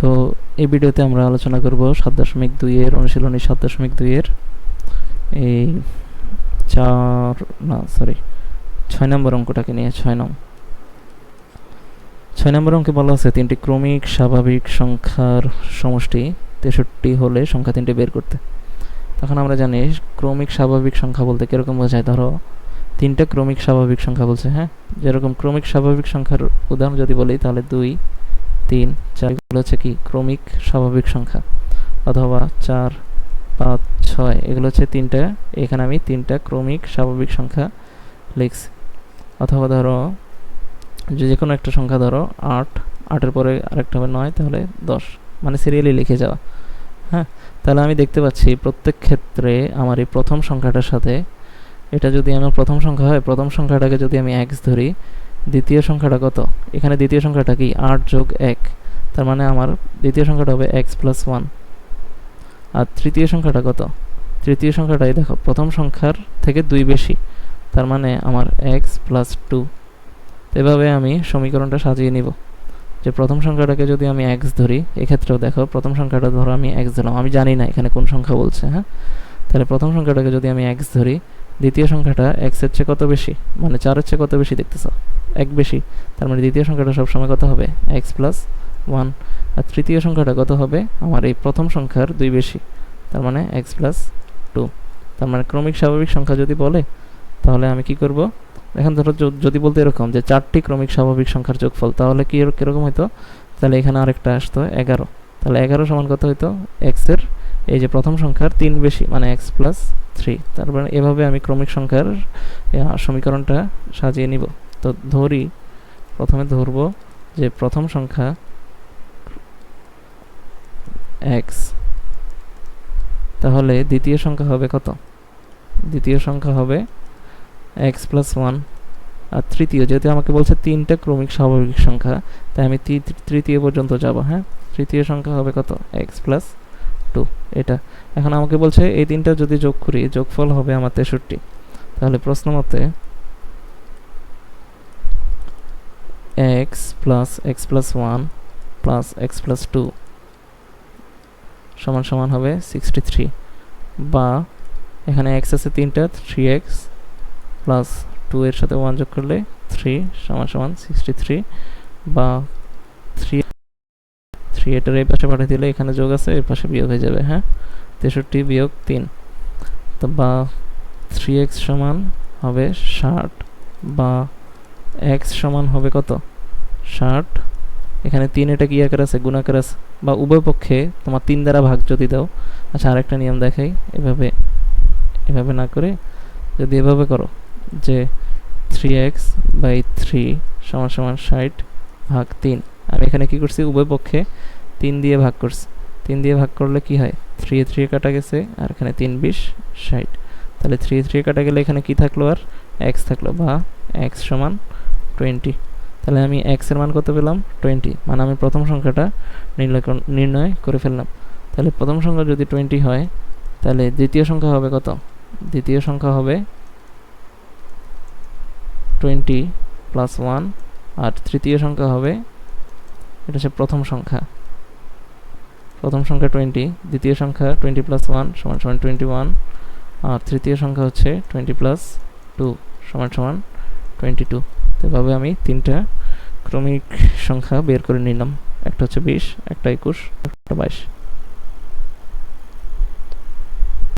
তো এই ভিডিওতে আমরা আলোচনা করব সাত দশমিক দুইয়ের, অনুশীলনী সাত দশমিক দুইয়ের। এই চার, না সরি ছয় নম্বর অঙ্কটাকে নিয়ে, ছয় নং। ছয় নম্বর অঙ্কে বলা আছে, তিনটি ক্রমিক স্বাভাবিক সংখ্যার সমষ্টি তেষট্টি হলে সংখ্যা তিনটে বের করতে। তখন আমরা জানি, ক্রমিক স্বাভাবিক সংখ্যা বলতে কীরকম বোঝায়? ধরো, তিনটা ক্রমিক স্বাভাবিক সংখ্যা বলছে হ্যাঁ? যেরকম ক্রমিক স্বাভাবিক সংখ্যার উদাহরণ যদি বলি, তাহলে দুই, তিন চার এগুলো হচ্ছে কি? ক্রমিক স্বাভাবিক সংখ্যা। অথবা চার, পাঁচ, ছয়, এগুলো হচ্ছে তিনটা। এখানে আমি তিনটা ক্রমিক স্বাভাবিক সংখ্যা লিখছি। অথবা ধরো যে কোনো একটা সংখ্যা ধরো, আট, আটের পরে আরেকটা হবে নয়, তাহলে দশ। মানে সিরিয়ালি লিখে যাওয়া। হ্যাঁ? তাহলে আমি দেখতে পাচ্ছি প্রত্যেক ক্ষেত্রে আমার এই প্রথম সংখ্যাটার সাথে এটা যদি আমার প্রথম সংখ্যা হয়, প্রথম সংখ্যাটাকে যদি আমি এক্স ধরি, দ্বিতীয় সংখ্যাটা কত? এখানে দ্বিতীয় সংখ্যাটা কি? আট যোগ এক। তার মানে আমার দ্বিতীয় সংখ্যাটা হবে এক্স প্লাস ওয়ান আর তৃতীয় সংখ্যাটা কত? তৃতীয় সংখ্যাটাই দেখো, প্রথম সংখ্যার থেকে দুই বেশি। তার মানে আমার এক্স প্লাস টু এভাবে আমি সমীকরণটা সাজিয়ে নিব। যে প্রথম সংখ্যাটাকে যদি আমি এক্স ধরি, এক্ষেত্রেও দেখো, প্রথম সংখ্যাটা ধরো আমি এক্স ধরলাম। আমি জানি না এখানে কোন সংখ্যা বলছে হ্যাঁ? তাহলে প্রথম সংখ্যাটাকে যদি আমি এক্স ধরি, দ্বিতীয় সংখ্যাটা এক্সের চেয়ে কত বেশি? মানে চারের চেয়ে কত বেশি দেখতেছ? এক বেশি। তার মানে দ্বিতীয় সংখ্যাটা সবসময় কত হবে? X plus one. আর তৃতীয় সংখ্যাটা কত হবে? আমার এই প্রথম সংখ্যার দুই বেশি। তার মানে এক্স প্লাস টু। তার মানে ক্রমিক স্বাভাবিক সংখ্যা যদি বলে, তাহলে আমি কি করব? এখন ধরো যদি বলতে এরকম যে চারটি ক্রমিক স্বাভাবিক সংখ্যার যোগফল, তাহলে কি কীরকম হতো তাহলে এখানে আরেকটা আসতো, এগারো। তাহলে এগারো সমান কত হইতো? এক্সের এই যে প্রথম সংখ্যার তিন বেশি মানে এক্স প্লাস থ্রি। তারপরে এভাবে আমি ক্রমিক সংখ্যার সমীকরণটা সাজিয়ে নিব। তো ধরি, প্রথমে ধরবো যে প্রথম সংখ্যা এক্স তাহলে দ্বিতীয় সংখ্যা হবে কত? দ্বিতীয় সংখ্যা হবে এক্স প্লাস ওয়ান আর তৃতীয়, যেহেতু আমাকে বলছে তিনটা ক্রমিক স্বাভাবিক সংখ্যা, তাই আমি তৃতীয় পর্যন্ত যাব হ্যাঁ? তৃতীয় সংখ্যা হবে কত? এক্স প্লাস টু এটা। এখন আমাকে বলছে এই তিনটা যদি যোগ করি, যোগফল হবে আমার তেষট্টি। তাহলে প্রশ্ন মতে x plus x plus one plus x plus two সমান সমান হবে সিক্সটি থ্রি বা এখানে এক্স আছে তিনটা থ্রি এক্স প্লাস টু এর সাথে ওয়ান যোগ করলে থ্রি সমান সমান সিক্সটি থ্রি বা থ্রি থ্রি এটার এই পাশে পাঠিয়ে দিলে এখানে যোগ আছে এর পাশে বিয়োগ হয়ে যাবে হ্যাঁ? তেষট্টি বিয়োগ তিন। তো বা থ্রি এক্স সমান হবে ষাট বা এক্স সমান হবে কত? ষাট এখানে তিন এটা কি আকার আছে? গুণাকার আছে। বা উভয় পক্ষে তোমার তিন দ্বারা ভাগ যদি দাও আচ্ছা আরেকটা নিয়ম দেখাই। এভাবে এভাবে না করে যদি এভাবে করো, যে থ্রি এক্স বাই থ্রি সমান সমান ষাট ভাগ তিন। আমি এখানে কি করছি? উভয় পক্ষে তিন দিয়ে ভাগ করছি। তিন দিয়ে ভাগ করলে কি হয়? থ্রি থ্রি কাটা গেছে, আর এখানে তিন বিশ ষাট। তাহলে থ্রি থ্রি কাটা গেলে এখানে কি থাকল আর? এক্স থাকল বা এক্স সমান টোয়েন্টি তাহলে আমি এক্সের মান কত পেলাম? টোয়েন্টি মানে আমি প্রথম সংখ্যাটা নির্ণয় নির্ণয় করে ফেললাম। তাহলে প্রথম সংখ্যা যদি টোয়েন্টি হয়, তাহলে দ্বিতীয় সংখ্যা হবে কত? দ্বিতীয় সংখ্যা হবে টোয়েন্টি প্লাস ওয়ান আর তৃতীয় সংখ্যা হবে, এটা হচ্ছে প্রথম সংখ্যা। প্রথম সংখ্যা টোয়েন্টি দ্বিতীয় সংখ্যা টোয়েন্টি প্লাস ওয়ান সমান সমান টোয়েন্টি ওয়ান আর তৃতীয় সংখ্যা হচ্ছে টোয়েন্টি প্লাস টু সমান সমান টোয়েন্টি টু তো এভাবে আমি তিনটা ক্রমিক সংখ্যা বের করে নিলাম। একটা হচ্ছে বিশ, একটা একুশ, একটা বাইশ।